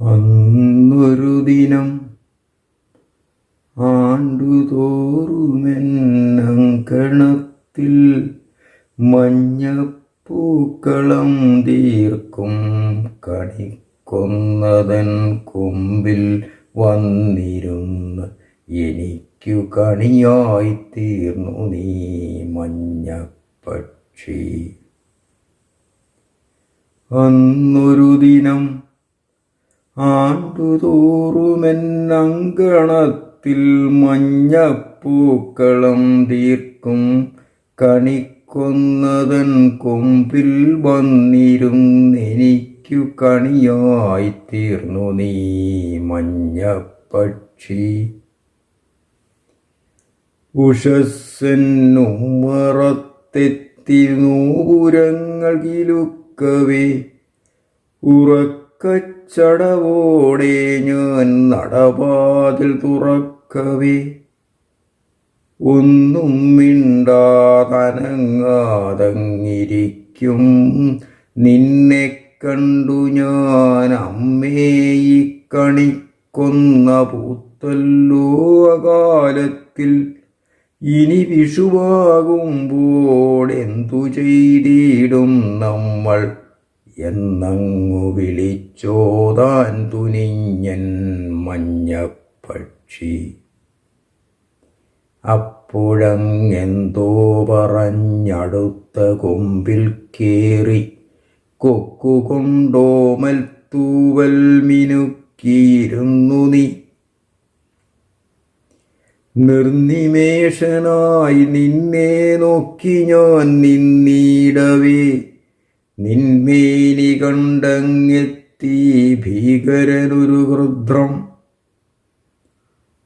അന്നൊരു ദിനം ആണ്ടുതോറുമെന്നണത്തിൽ മഞ്ഞപ്പൂക്കളം തീർക്കും. കണിക്കൊന്നതൻ കൊമ്പിൽ വന്നിരുന്നു എനിക്കു കണിയായി തീർന്നു നീ മഞ്ഞപ്പക്ഷി അന്നൊരു ദിനം ആണ്ടുതോറുമെന്നങ്കണത്തിൽ മഞ്ഞപ്പൂക്കളം തീർക്കും. കണിക്കൊന്നതൻ കൊമ്പിൽ വന്നിരുന്നെനിക്കു കണിയായി തീർന്നു നീ മഞ്ഞപ്പക്ഷി. ഉഷസ്സെന്നുമറത്തെത്തി നൂപുരങ്ങൾ കിലുക്കവേ ഉറക്കച്ചടവോടെ ഞാൻ നടപാതിൽ തുറക്കവേ. ഒന്നും മിണ്ടാതനങ്ങാതങ്ങിരിക്കും. നിന്നെ കണ്ടു ഞാൻ അമ്മേയി കണിക്കൊന്ന പൂത്തല്ലോ അകാലത്തിൽ. ഇനി വിഷുവാകുമ്പോൾ എന്തു ചെയ്തിടും നമ്മൾ? എന്നങ്ങു വിളിച്ചോതാൻ തുനിഞ്ഞൻ മഞ്ഞപ്പക്ഷി. അപ്പോഴങ്ങെന്തോ പറഞ്ഞടുത്ത കൊമ്പിൽ കേറി കൊക്കുകൊണ്ടോമൽ തൂവൽ മിനുക്കിയിരുന്നു നീ. നിർനിമേഷനായി നിന്നെ നോക്കി ഞാൻ നിന്നീടവേ. നിന്മേനി കണ്ടങ്ങെത്തി ഭീകരനൊരു ഹൃദ്രം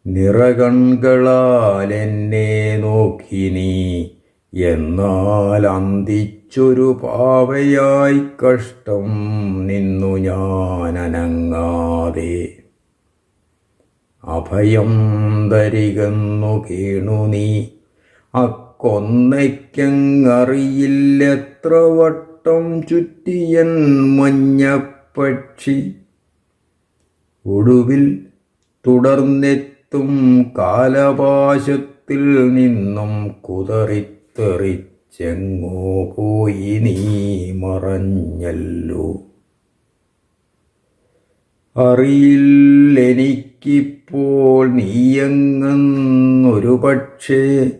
നിറകൺകളാൽ എന്നെ നോക്കി നീ. എന്നാൽ അന്തിച്ചൊരു പാവയായി കഷ്ടം നിന്നു ഞാൻ അനങ്ങാതെ. അഭയം തരികന്നു കേണു നീ. അക്കൊന്നയ്ക്കങ്ങറിയില്ലെത്ര വട്ടം ചുറ്റിയൻ മഞ്ഞപ്പക്ഷി. ഒടുവിൽ തുടർന്നെത്തും കാലപാശത്തിൽ നിന്നും കുതറിത്തെറിച്ചെങ്ങോ പോയി നീ മറഞ്ഞല്ലോ. അറിയില്ലെനിക്കിപ്പോൾ നീയങ്ങൊരു പക്ഷേ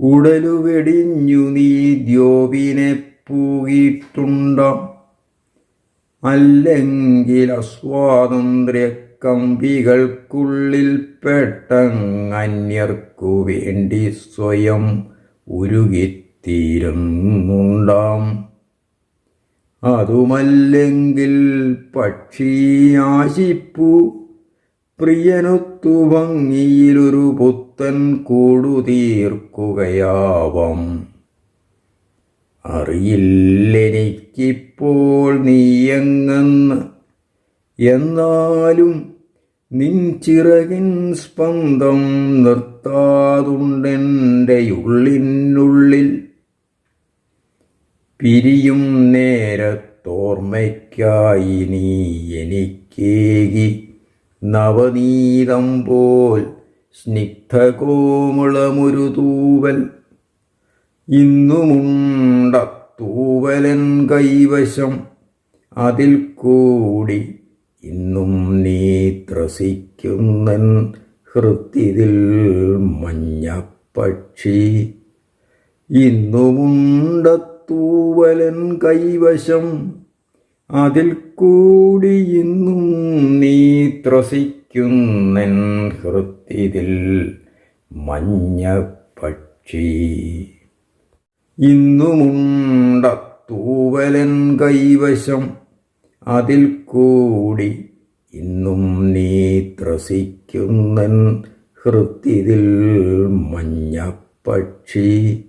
ഉടലുവെടിഞ്ഞു നീ ദ്യോപിനെ പൂകിയിട്ടുണ്ടാം അല്ലെങ്കിൽ അസ്വാതന്ത്ര്യ കമ്പികൾക്കുള്ളിൽ പെട്ടങ്ങന്യർക്കു വേണ്ടി സ്വയം ഉരുകിത്തീരുന്നുണ്ടാം. അതുമല്ലെങ്കിൽ പക്ഷിയാശിപ്പു പ്രിയനൊത്തു ഭംഗിയിലൊരു പുത്തൻ കൂടു തീർക്കുകയാവാം അറിയില്ലെനിക്കിപ്പോൾ നീയങ്ങെന്ന്? എന്നാലും നിൻ ചിറകിൻ സ്പന്ദം നിർത്താതുണ്ടെന്റെ ഉള്ളിനുള്ളിൽ പിരിയും നേരത്തോർമ്മയ്ക്കായി നീ എനിക്കേകി നവനീതം പോൽ സ്നിഗ്ധകോമുളമൊരു തൂവൽ ഇന്നുമുണ്ടത്തൂവലൻ കൈവശം. അതിൽ കൂടി ഇന്നും നീ ത്രസിക്കുന്നൻ ഹൃത്തിതിൽ മഞ്ഞപ്പക്ഷി. ഇന്നുമുണ്ടത്തൂവലൻ കൈവശം. അതിൽ കൂടി ഇന്നും നീ ത്രസിക്കുന്നൻ ഹൃത്തിതിൽ മഞ്ഞപ്പക്ഷി. ഇന്നുമുണ്ടത്തൂവലൻ കൈവശം. അതിൽ കൂടി ഇന്നും നീ ത്രസിക്കുന്നൻ ഹൃത്തിതിൽ മഞ്ഞപ്പക്ഷി.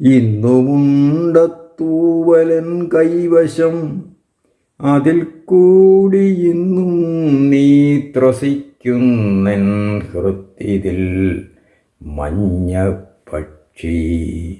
ഇന്നുമുണ്ടത്തൂവലൻ കൈവശം. അതിൽ കൂടി ഇന്നും നീ ത്രസിക്കുന്നൻ ഹൃത്തിതിൽ മഞ്ഞപ്പക്ഷി.